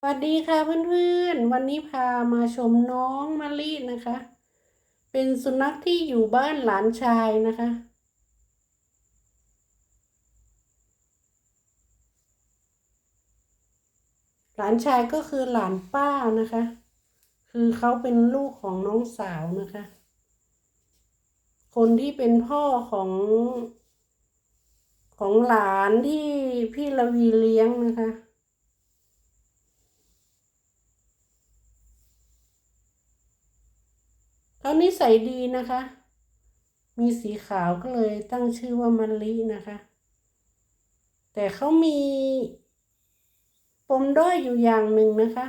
สวัสดีค่ะเพื่อนๆ วันนี้พามาชมน้องมะลินะคะ เป็นสุนัขที่อยู่บ้านหลานชายนะคะ หลานชายก็คือหลานป้านะคะ คือเขาเป็นลูกของน้องสาวนะคะ คนที่เป็นพ่อของของหลานที่พี่ละวีเลี้ยงนะคะ เขานิสัยดีนะคะ มีสีขาวก็เลยตั้งชื่อว่ามันลินะคะ แต่เขามีปมด้อยอยู่อย่างหนึ่งนะคะ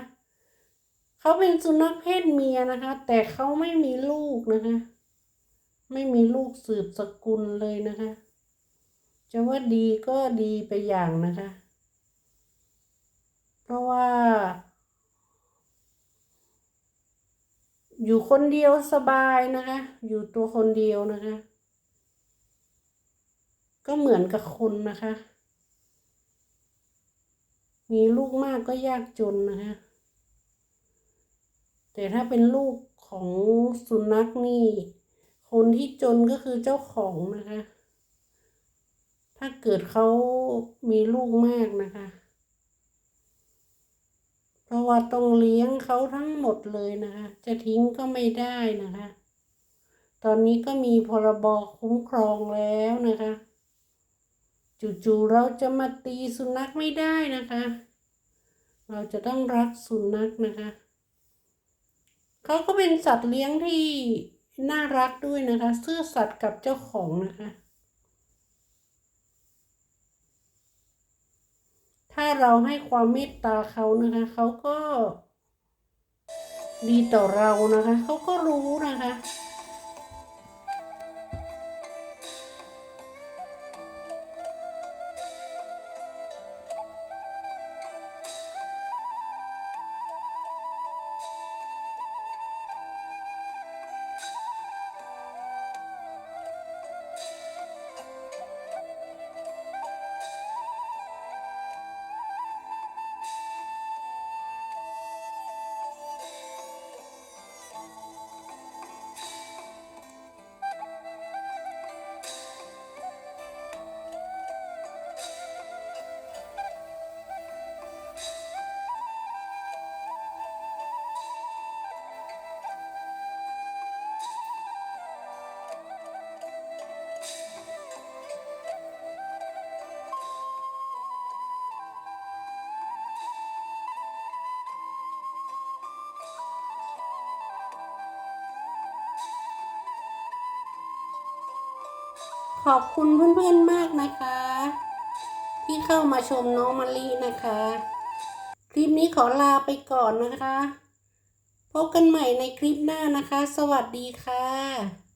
เขาเป็นสุนัขเพศเมียนะคะ แต่เขาไม่มีลูกนะคะ ไม่มีลูกสืบสกุลเลยนะคะ จะว่าดีก็ดีไปอย่างนะคะ เพราะว่า อยู่คนเดียวสบายนะคะ อยู่ตัวคนเดียวนะคะ ก็เหมือนกับคนนะคะ มีลูกมากก็ยากจนนะคะ แต่ถ้าเป็นลูกของสุนัขนี่ คนที่จนก็คือเจ้าของนะคะ ถ้าเกิดเขามีลูกมากนะคะ เพราะว่าต้องเลี้ยงเขาทั้งหมดเลยนะคะ จะทิ้งก็ไม่ได้นะคะ ตอนนี้ก็มีพรบคุ้มครองแล้วนะคะ จู่ๆเราจะมาตีสุนัขไม่ได้นะคะ เราจะต้องรักสุนัขนะคะเขาก็เป็นสัตว์เลี้ยงที่น่ารักด้วยนะคะ ซื่อสัตย์กับเจ้าของนะคะ ถ้าเราให้ความเมตตาเขานะคะเขาก็ ดีต่อเรานะคะ เขาก็รู้นะคะ ขอบคุณเพื่อนๆมากนะคะ ที่เข้ามาชมน้องมะลินะคะ คลิปนี้ขอลาไปก่อนนะคะ พบกันใหม่ในคลิปหน้านะคะ สวัสดีค่ะ